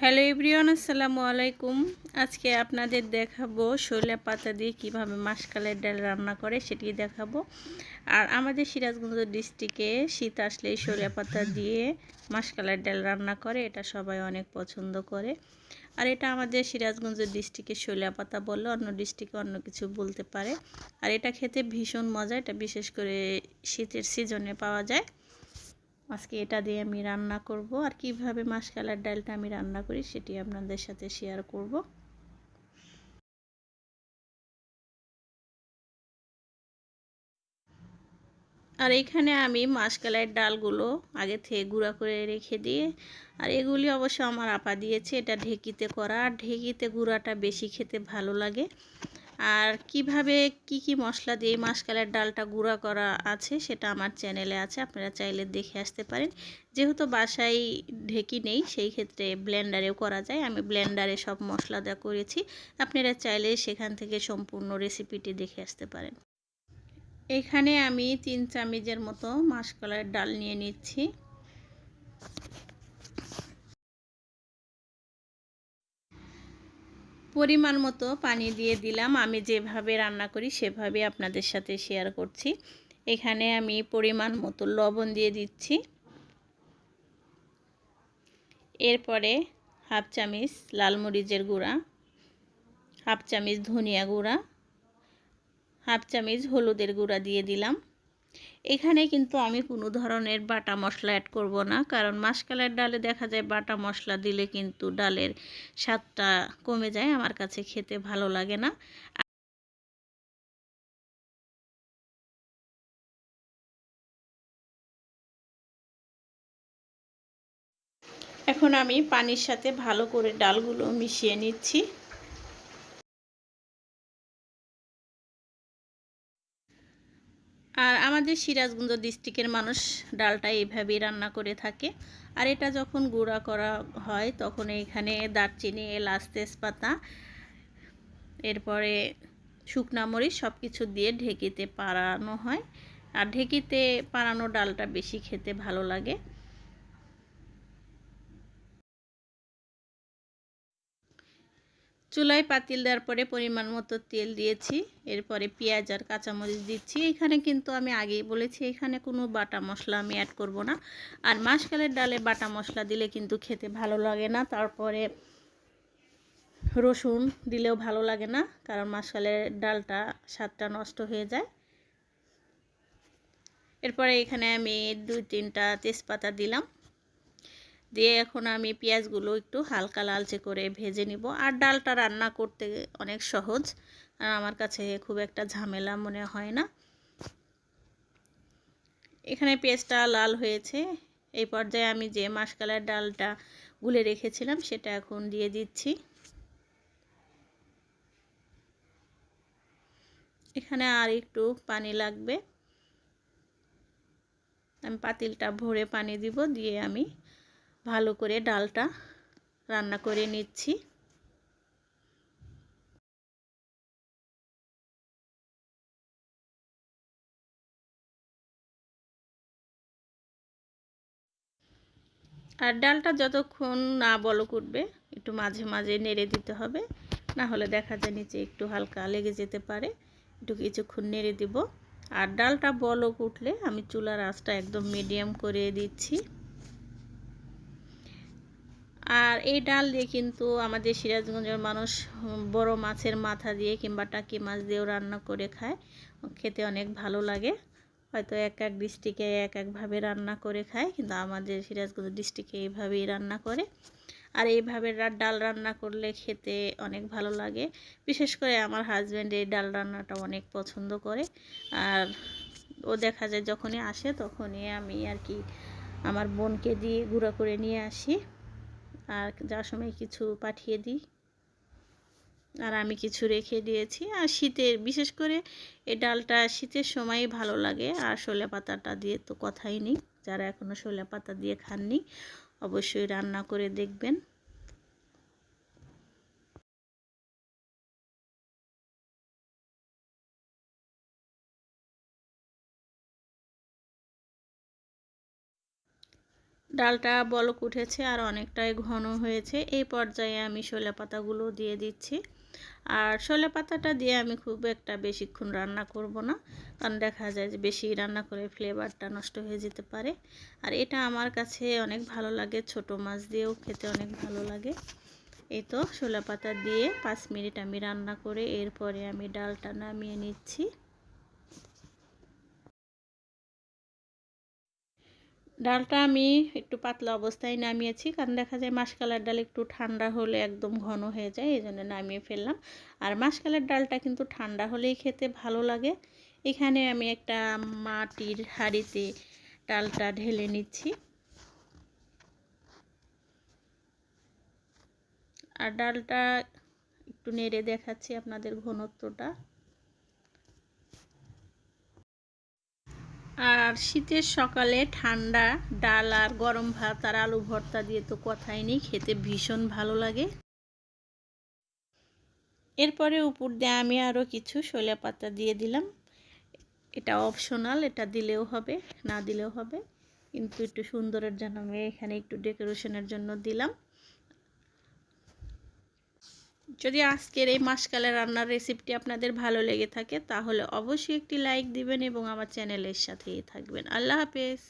Hello everyone, আসসালামু আলাইকুম। আজকে আপনাদের দেখাবো শৈলা পাতা দিয়ে কীভাবে মাসকালের ডাল রান্না করে সেটি দেখাবো। আর আমাদের সিরাজগঞ্জ ডিস্ট্রিক্টে শীত আসলে শৈলা পাতা দিয়ে মাসকালের ডাল রান্না করে, এটা সবাই অনেক পছন্দ করে। আর এটা আমাদের সিরাজগঞ্জ ডিস্ট্রিক্টে শৈলা পাতা বললে অন্য ডিস্ট্রিক্টে অন্য কিছু বলতে পারে। আর এটা খেতে ভীষণ মজা, এটা বিশেষ করে শীতের সিজনে পাওয়া যায়। আজকে এটা দিয়ে আমি রান্না করব আর কীভাবে মাসকালার ডালটা আমি রান্না করি সেটি আপনাদের সাথে শেয়ার করব। আর এখানে আমি মাসকালের ডালগুলো আগে থেকে গুঁড়া করে রেখে দিয়ে, আর এগুলি অবশ্য আমার আপা দিয়েছে, এটা ঢেকিতে করা। আর ঢেকিতে গুঁড়াটা বেশি খেতে ভালো লাগে। আর কীভাবে কি কি মশলা দিয়ে মাসকালের ডালটা গুঁড়া করা আছে সেটা আমার চ্যানেলে আছে, আপনারা চাইলে দেখে আসতে পারেন। যেহেতু বাসায় ঢেকি নেই, সেই ক্ষেত্রে ব্লেন্ডারেও করা যায়। আমি ব্লেন্ডারে সব মশলা দেওয়া করেছি, আপনারা চাইলে সেখান থেকে সম্পূর্ণ রেসিপিটি দেখে আসতে পারেন। এখানে আমি তিন চামিজের মতো মাসকলার ডাল নিয়ে নিচ্ছি। পরিমাণ মতো পানি দিয়ে দিলাম। আমি যেভাবে রান্না করি সেভাবে আপনাদের সাথে শেয়ার করছি। এখানে আমি পরিমাণ মতো লবণ দিয়ে দিচ্ছি। এরপরে হাফ চামিচ লাল মরিচের গুঁড়া, হাফ চামিচ ধনিয়া গুঁড়া, হাফ চামিচ হলুদের গুঁড়া দিয়ে দিলাম। এখানে কিন্তু আমি কোনো ধরনের বাটা মশলা অ্যাড করব না, কারণ মাসকালের ডালে দেখা যায় বাটা মশলা দিলে কিন্তু ডালের স্বাদটা কমে যায়, আমার কাছে খেতে ভালো লাগে না। এখন আমি পানির সাথে ভালো করে ডালগুলো মিশিয়ে নিচ্ছি। আর আমাদের সিরাজগঞ্জ ডিস্ট্রিক্টের মানুষ ডালটা এইভাবেই রান্না করে থাকে। আর এটা যখন গুঁড়া করা হয়, তখন এখানে দারচিনি, এলাচ, তেজপাতা, এরপরে শুকনা মরিচ সব কিছু দিয়ে ঢেকিতে পাড়ানো হয়। আর ঢেকিতে পাড়ানো ডালটা বেশি খেতে ভালো লাগে। চুলায় পাতিল দেওয়ার পরে পরিমাণ মতো তেল দিয়েছি, এরপরে পেঁয়াজ আর কাঁচামরিচ দিচ্ছি। এখানে কিন্তু আমি আগেই বলেছি, এখানে কোনো বাটা মশলা আমি অ্যাড করব না। আর মাসকালের ডালে বাটা মশলা দিলে কিন্তু খেতে ভালো লাগে না। তারপরে রসুন দিলেও ভালো লাগে না, কারণ মাসকালের ডালটা স্বাদটা নষ্ট হয়ে যায়। এরপরে এখানে আমি দুই তিনটা তেজপাতা দিলাম। দিয়ে এখন আমি পেঁয়াজগুলো একটু হালকা লালচে করে ভেজে নিব। আর ডালটা রান্না করতে অনেক সহজ, আর আমার কাছে খুব একটা ঝামেলা মনে হয় না। এখানে পেঁয়াজটা লাল হয়েছে। এই পর্যায়ে আমি যে মাসকালার ডালটা গুলে রেখেছিলাম, সেটা এখন দিয়ে দিচ্ছি। এখানে আর একটু পানি লাগবে। আমি পাতিলটা ভরে পানি দিব, দিয়ে আমি ভালো করে ডালটা রান্না করে নিচ্ছি। আর ডালটা যতক্ষণ না বলক উঠবে, একটু মাঝে মাঝে নেড়ে দিতে হবে। না হলে দেখা যায় নিচে একটু হালকা লেগে যেতে পারে। একটু কিছুক্ষণ নেড়ে দিব। আর ডালটা বলক উঠলে আমি চুলার আঁচটা একদম মিডিয়াম করে দিচ্ছি। আর এই ডাল দিয়ে কিন্তু আমাদের সিরাজগঞ্জের মানুষ বড় মাছের মাথা দিয়ে কিংবা টাকি মাছ দিয়েও রান্না করে খায়। খেতে অনেক ভালো লাগে। হয়তো এক এক ডিস্ট্রিক্টে এক একভাবে রান্না করে খায়, কিন্তু আমাদের সিরাজগঞ্জ ডিস্ট্রিক্টে এইভাবেই রান্না করে। আর এইভাবে ডাল রান্না করলে খেতে অনেক ভালো লাগে। বিশেষ করে আমার হাজব্যান্ড এই ডাল রান্নাটা অনেক পছন্দ করে। আর ও দেখা যায় যখনই আসে তখনই আমি আর কি আমার বোনকে দিয়ে গুঁড়া করে নিয়ে আসি। আর যার সময় কিছু পাঠিয়ে দিই। আর আমি কিছু রেখে দিয়েছি। আর শীতের, বিশেষ করে এই ডালটা শীতের সময় ভালো লাগে। আর শোলে পাতাটা দিয়ে তো কথাই নেই। যারা এখনও শোলে পাতা দিয়ে খাননি, অবশ্যই রান্না করে দেখবেন। ডালটা বলক উঠেছে আর অনেকটাই ঘন হয়েছে। এই পর্যায়ে আমি শোলে পাতাগুলো দিয়ে দিচ্ছি। আর শোলে পাতাটা দিয়ে আমি খুব একটা বেশিক্ষণ রান্না করব না, কারণ দেখা যায় যে বেশি রান্না করে ফ্লেভারটা নষ্ট হয়ে যেতে পারে। আর এটা আমার কাছে অনেক ভালো লাগে, ছোট মাছ দিয়েও খেতে অনেক ভালো লাগে। এই তো শোলা পাতা দিয়ে পাঁচ মিনিট আমি রান্না করে এরপরে আমি ডালটা নামিয়ে নিচ্ছি। ডালটা আমি একটু পাতলা অবস্থায় নামিয়েছি, কারণ দেখা যায় মাসকালের ডাল একটু ঠান্ডা হলে একদম ঘন হয়ে যায় এই জন্য নামিয়ে ফেললাম। আর মাসকালের ডালটা কিন্তু ঠান্ডা হলেই খেতে ভালো লাগে। এখানে আমি একটা মাটির হাঁড়িতে ডালটা ঢেলে নিচ্ছি। আর ডালটা একটু নেড়ে দেখাচ্ছি আপনাদের ঘনত্বটা। আর শীতের সকালে ঠান্ডা, ডাল আর গরম ভাত আর আলু ভর্তা দিয়ে তো কথাই নেই, খেতে ভীষণ ভালো লাগে। এরপরে উপর দিয়ে আমি আরও কিছু শৈলা পাতা দিয়ে দিলাম। এটা অপশনাল এটা দিলেও হবে, না দিলেও হবে। কিন্তু একটু সুন্দরের জন্য আমি এখানে একটু ডেকোরেশনের জন্য দিলাম। যদি আজকের এই মাসকালের রান্নার রেসিপিটি আপনাদের ভালো লেগে থাকে, তাহলে অবশ্যই একটি লাইক দিবেন এবং আমার চ্যানেলের সাথেই থাকবেন। আল্লাহ হাফেজ।